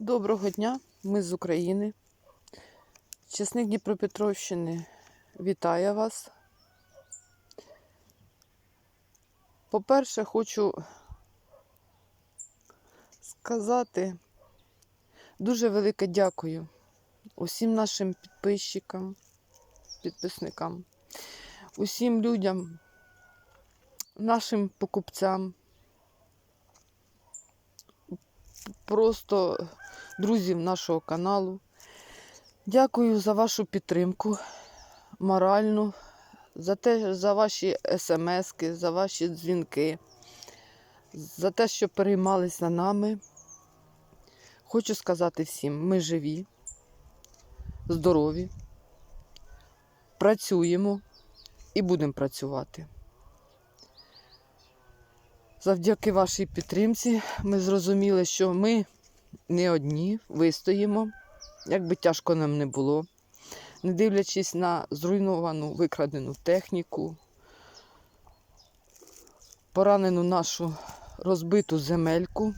Доброго дня, ми з України. Чесник Дніпропетровщини вітає вас. По-перше, хочу сказати дуже велике дякую усім нашим підписчикам, підписникам, усім людям, нашим покупцям, просто друзів нашого каналу. Дякую за вашу підтримку моральну, за те, за ваші смски, за ваші дзвінки, за те, що переймались за нами. Хочу сказати всім, ми живі, здорові, працюємо і будемо працювати. Завдяки вашій підтримці ми зрозуміли, що ми не одні вистоїмо, як би тяжко нам не було, не дивлячись на зруйновану викрадену техніку, поранену нашу розбиту земельку.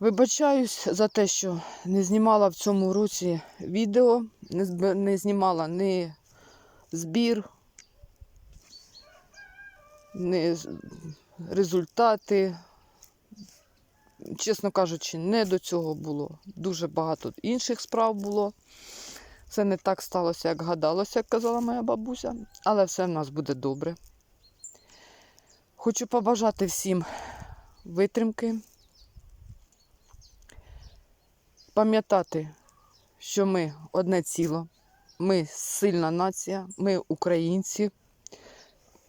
Вибачаюсь за те, що не знімала в цьому році відео, не, знімала ні збір, з- результати. Чесно кажучи, не до цього було. Дуже багато інших справ було. Це не так сталося, як гадалося, як казала моя бабуся, але все в нас буде добре. Хочу побажати всім витримки, пам'ятати, що ми одне ціло, ми сильна нація, ми українці,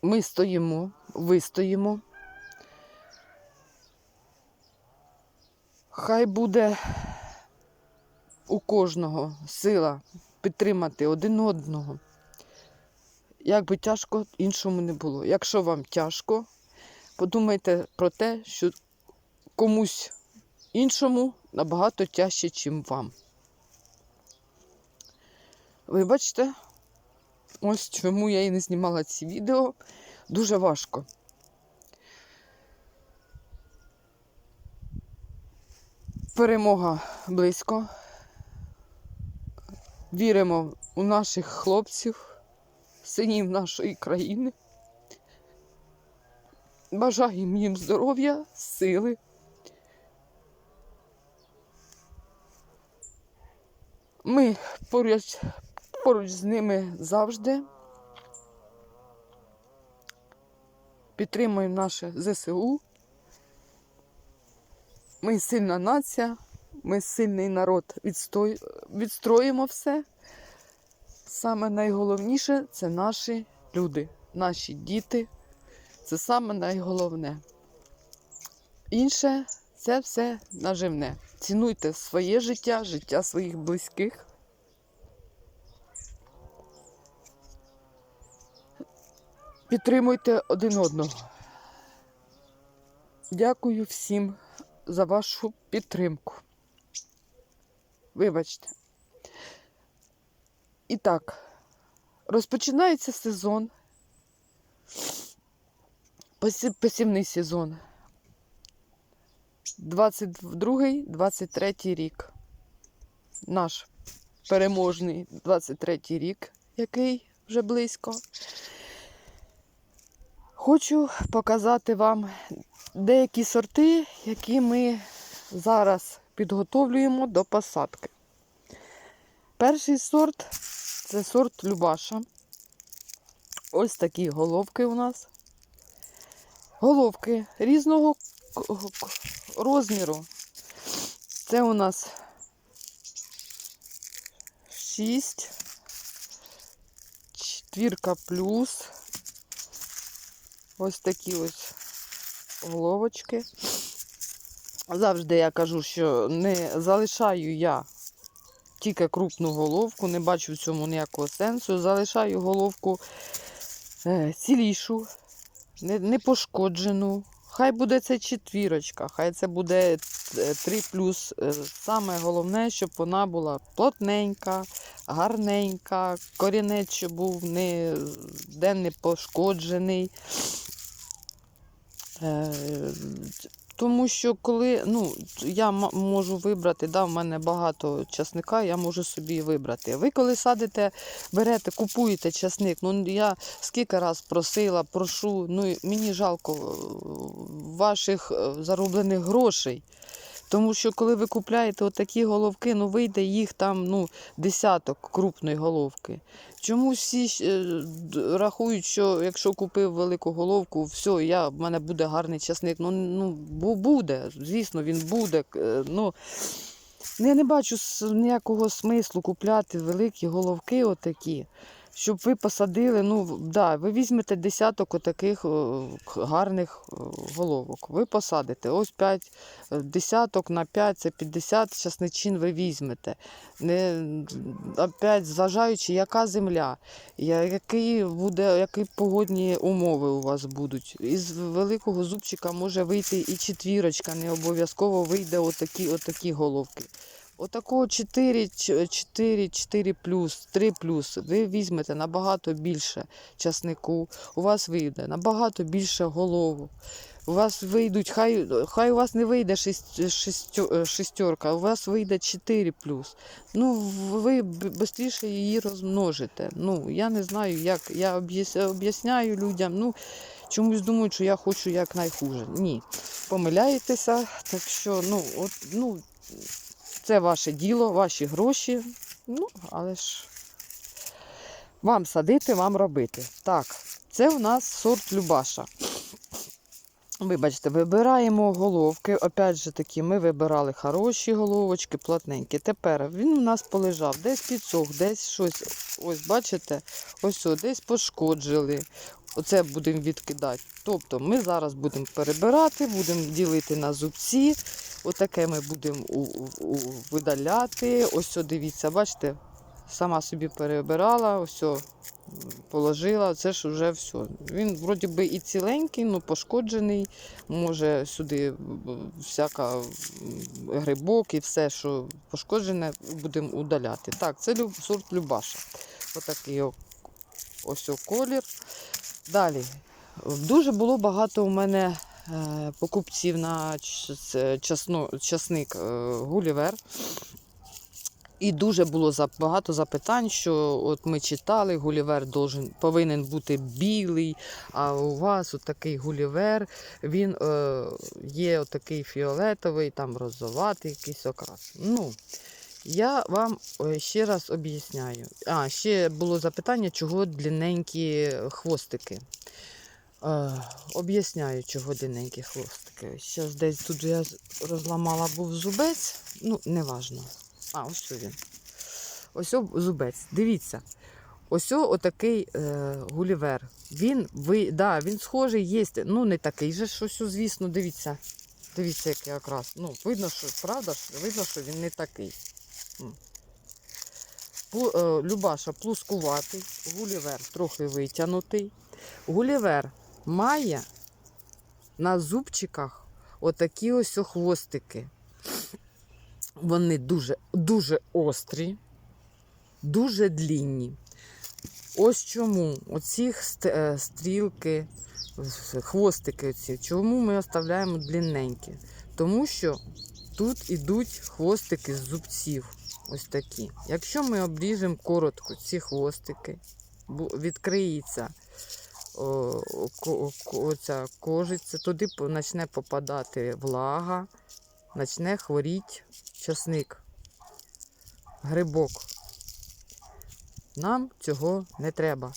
ми стоїмо, вистоїмо. Хай буде у кожного сила підтримати один одного. Як би тяжко іншому не було. Якщо вам тяжко, подумайте про те, що комусь іншому набагато тяжче, ніж вам. Вибачте, ось чому я і не знімала ці відео. Дуже важко. Перемога близько. Віримо у наших хлопців, синів нашої країни. Бажаємо їм здоров'я, сили. Ми поруч, поруч з ними завжди. Підтримуємо наше ЗСУ. Ми сильна нація, ми сильний народ, відстой... відстроїмо все. Саме найголовніше це наші люди, наші діти. Це саме найголовне. Інше це все наживне. Цінуйте своє життя, життя своїх близьких. Підтримуйте один одного. Дякую всім за вашу підтримку. Вибачте. І так, розпочинається сезон. Посівний сезон. 22-23 рік. Наш переможний 23 рік, який вже близько. Хочу показати вам деякі сорти, які ми зараз підготовлюємо до посадки. Перший сорт це сорт Любаша. Ось такі головки у нас. Головки різного розміру. Це у нас 6, четвірка плюс. Ось такі ось головочки. Завжди я кажу, що не залишаю я тільки крупну головку, не бачу в цьому ніякого сенсу. Залишаю головку е, цілішу, не, пошкоджену. Хай буде це четвірочка, хай це буде 3 плюс. Е, Саме головне, щоб вона була плотненька, гарненька, корінець, щоб був не, де не пошкоджений. Тому що коли ну, я можу вибрати, да, в мене багато часника, я можу собі вибрати. Ви коли садите, берете, купуєте часник, ну я скільки раз просила, прошу, ну мені жалко е, ваших е, зароблених грошей. Тому що коли ви купляєте отакі головки, ну вийде їх там ну, десяток крупної головки. Чомусь всі е, рахують, що якщо купив велику головку, все, я, в мене буде гарний часник. Ну, ну буде, звісно, він буде. е, Ну, я не бачу ніякого смислу купляти великі головки отакі. Щоб ви посадили, ну да, ви візьмете десяток отаких гарних головок. Ви посадите. Ось 5 десяток на 5 це 50 часничин ви візьмете. Не, опять, зважаючи, яка земля, які, буде, які погодні умови у вас будуть. Із великого зубчика може вийти і четвірочка, не обов'язково вийде отакі, отакі головки. Отакого 4, 4, 4 плюс, 3 плюс, ви візьмете набагато більше часнику, у вас вийде набагато більше голову. У вас вийдуть, хай, хай у вас не вийде шість, шістерка, у вас вийде 4 плюс. Ну, ви швидше її розмножите. Ну, я не знаю, як. Я об'ясняю людям. Ну, чомусь думають, що я хочу як найхуже. Ні. Помиляєтеся, так що, ну, от, ну, це ваше діло, ваші гроші. Ну, але ж вам садити, вам робити. Так, це у нас сорт Любаша. Вибачте, вибираємо головки. Опять же таки, ми вибирали хороші головочки, плотненькі. Тепер він у нас полежав, десь підсох, десь щось. Ось, бачите, ось о, десь пошкоджили. Оце будемо відкидати. Тобто ми зараз будемо перебирати, будемо ділити на зубці. Отаке ми будемо видаляти. Ось, дивіться, бачите, сама собі перебирала, ось положила. Це ж вже все. Він вроді би і ціленький, ну пошкоджений. Може сюди м, всяка грибок і все, що пошкоджене, будемо удаляти. Так, це сорт Любаша. Отакий ось колір. Далі. Дуже було багато у мене е, покупців на часно, часник е, Гулівер. І дуже було багато запитань, що от ми читали, Гулівер должен, повинен бути білий, а у вас отакий Гулівер, він е, є отакий фіолетовий, там розоватий якийсь окрас. Ну, я вам е, ще раз об'ясняю. А, ще було запитання, чого длинненькі хвостики. Е, об'ясняю, чого длинненькі хвостики. Зараз десь тут я розламала був зубець, ну, неважно. А, ось що він. Ось зубець. Дивіться. Ось отакий е, гулівер. Він, ви, да, він схожий, є. Ну, не такий же, що, що, звісно, дивіться. Дивіться, який якраз. Ну, видно, що правда, видно, що він не такий. Пу- е, Любаша плускуватий, гулівер трохи витягнутий. Гулівер має на зубчиках отакі ось хвостики. Вони дуже, дуже острі, дуже длінні. Ось чому оці е, стрілки, хвостики, оці, чому ми оставляємо длинненькі? Тому що тут ідуть хвостики з зубців. Ось такі. Якщо ми обріжемо коротко ці хвостики, відкриється оця кожиця, туди почне попадати влага, почне хворіти часник, грибок. Нам цього не треба.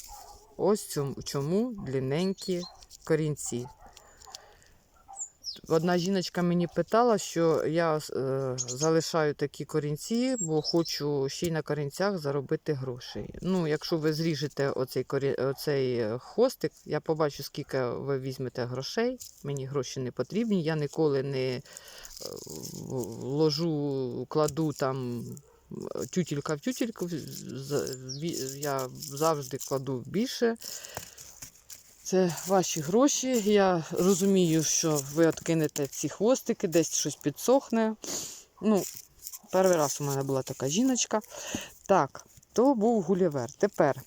Ось чому длинненькі корінці. Одна жіночка мені питала, що я е, залишаю такі корінці, бо хочу ще й на корінцях заробити грошей. Ну, якщо ви зріжете оцей, корі... оцей е, хвостик, я побачу, скільки ви візьмете грошей. Мені гроші не потрібні. Я ніколи не е, ложу, кладу там тютілька в тютільку. Я завжди кладу більше. Це ваші гроші. Я розумію, що ви откинете ці хвостики, десь щось підсохне. Ну, перший раз у мене була така жіночка. Так, то був гулівер. Тепер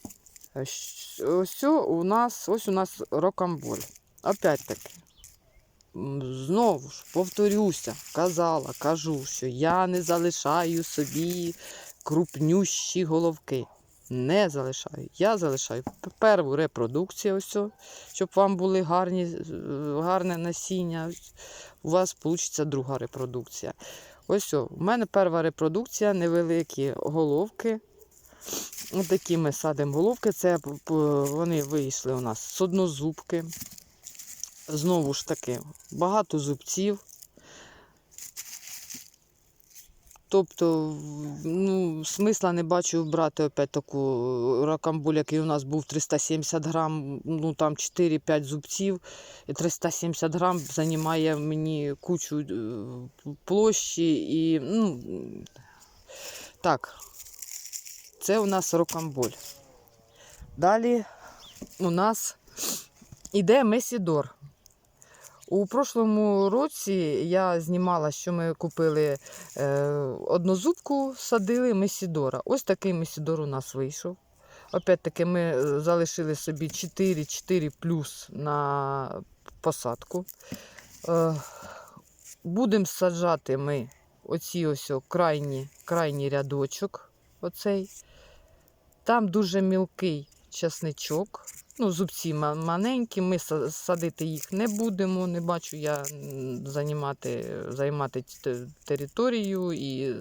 ось у нас ось у нас рокамболь. Опять таки. знову ж повторюся, казала, кажу, що я не залишаю собі крупнющі головки. Не залишаю. Я залишаю перву репродукцію, ось, щоб вам були гарні, гарне насіння. У вас вийде друга репродукція. Ось, у мене перша репродукція, невеликі головки. Такі ми садимо головки. Це вони вийшли у нас з однозубки. Знову ж таки, багато зубців. Тобто, ну, смисла не бачу брати опять таку ракамбуль, який у нас був 370 грам, ну там 4-5 зубців. І 370 грам займає мені кучу е, площі і. Ну, так, це у нас рокамболь. Далі у нас іде Месідор. У прошлому році я знімала, що ми купили е, однозубку, садили Месідора. Ось такий Месідор у нас вийшов. Опять-таки ми е, залишили собі 4-4 плюс на посадку. Е, Будемо саджати ми оці ось крайні, крайній рядочок. Оцей. Там дуже мілкий часничок. Ну, зубці маленькі, ми садити їх не будемо. Не бачу я займати, займати територію і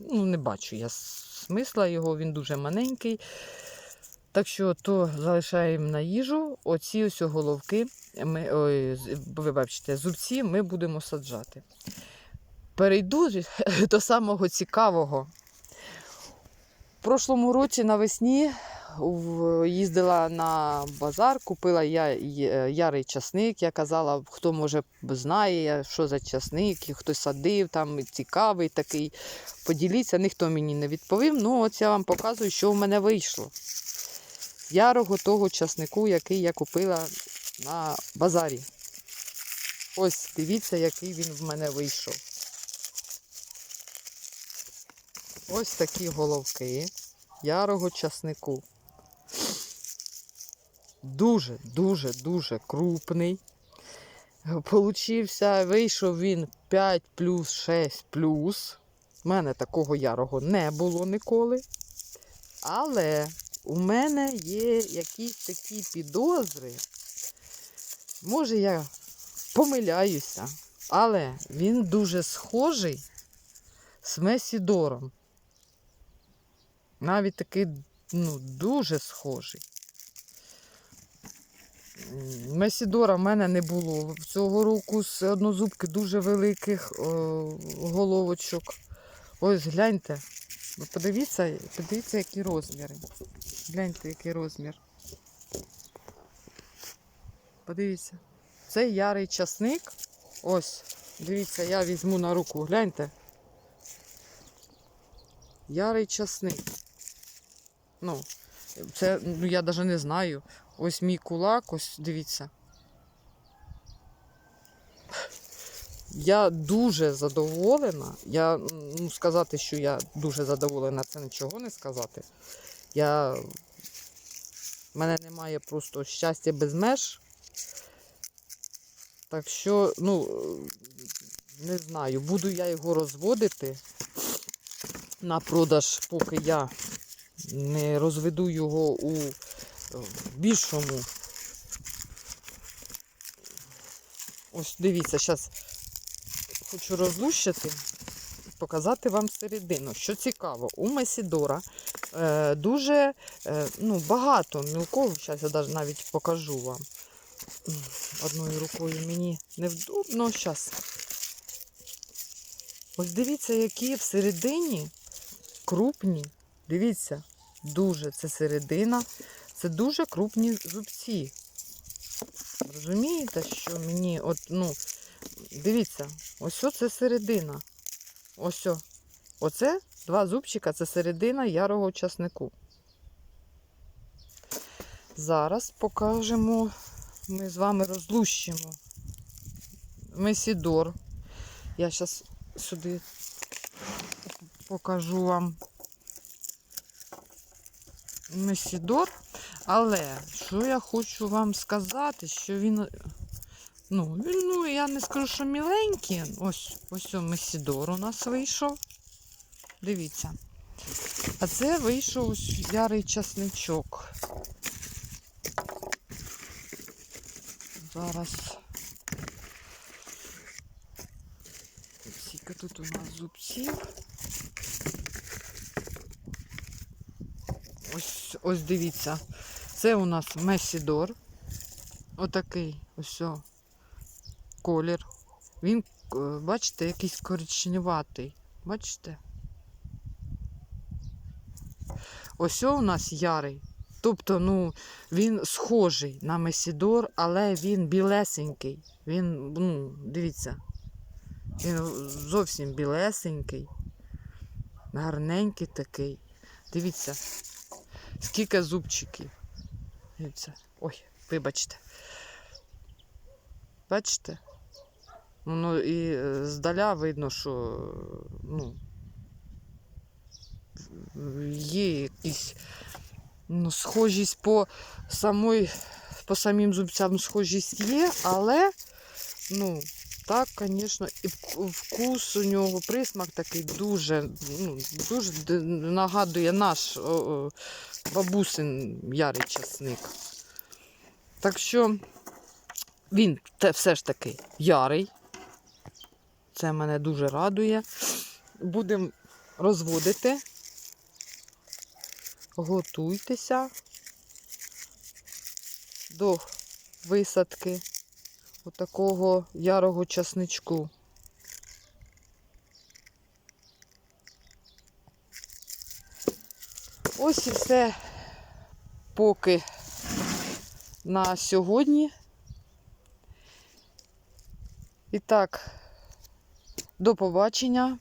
ну, не бачу я смисла його, він дуже маленький. Так що то залишаємо на їжу. Оці ось головки, ми, ой, вибачте, зубці ми будемо саджати. Перейду до самого цікавого. В прошлому році навесні їздила на базар, купила я ярий часник. Я казала, хто може знає, що за часник, і хто садив, там цікавий такий. Поділіться, ніхто мені не відповів. Ну, от я вам показую, що в мене вийшло. Ярого того часнику, який я купила на базарі. Ось дивіться, який він в мене вийшов. Ось такі головки ярого часнику. Дуже, дуже, дуже крупний. Получився, вийшов він 5 плюс 6 плюс. У мене такого ярого не було ніколи. Але у мене є якісь такі підозри. Може, я помиляюся, але він дуже схожий з Месідором. Навіть такий ну, дуже схожий. Месідора в мене не було. Цього року з однозубки дуже великих о, головочок. Ось гляньте. Подивіться, подивіться, які розміри. Гляньте, який розмір. Подивіться. Це ярий часник. Ось, дивіться, я візьму на руку, гляньте. Ярий часник. Ну, це ну, я навіть не знаю. Ось мій кулак, ось дивіться. Я дуже задоволена. Я ну, сказати, що я дуже задоволена, це нічого не сказати. Я... В мене немає просто щастя без меж. Так що, ну, не знаю, буду я його розводити на продаж, поки я не розведу його у більшому. Ось дивіться, зараз хочу розлущити, показати вам середину. Що цікаво, у Месідора е, дуже е, ну, багато мілкого, зараз я навіть покажу вам. Одною рукою мені невдобно. Зараз. Ось дивіться, які всередині крупні. Дивіться, дуже це середина. Це дуже крупні зубці. Розумієте, що мені, от, ну, дивіться, ось це середина. Ось. Оце два зубчика, це середина ярого часнику. Зараз покажемо, ми з вами розлущимо месідор. Я зараз сюди покажу вам месідор. Але що я хочу вам сказати, що він Ну, він, ну, я не скажу, що міленький. Ось ось Месідор у нас вийшов. Дивіться. А це вийшов ось ярий часничок. Зараз. Скільки тут у нас зубців. Ось, ось дивіться. Це у нас Месідор. Отакий ось колір. Він, е, бачите, якийсь коричневатий. Бачите? Ось у нас ярий. Тобто, ну, він схожий на Месідор, але він білесенький. Він, ну, дивіться, він зовсім білесенький, гарненький такий. Дивіться, скільки зубчиків. Ой, вибачте. Бачите? Воно і е, здаля видно, що ну, є якісь ну, схожість по самой, по самим зубцям схожість є, але ну, так, звісно, і вкус у нього, присмак такий дуже, ну, дуже нагадує наш о, бабусин ярий часник. Так що він те, все ж таки ярий. Це мене дуже радує. Будемо розводити. Готуйтеся до висадки отакого ярого часничку. Ось і все поки на сьогодні. І так, до побачення.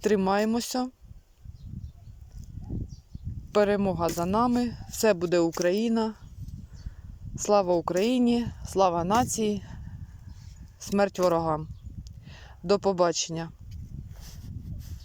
Тримаємося. Перемога за нами. Все буде Україна. Слава Україні, слава нації, смерть ворогам. До побачення.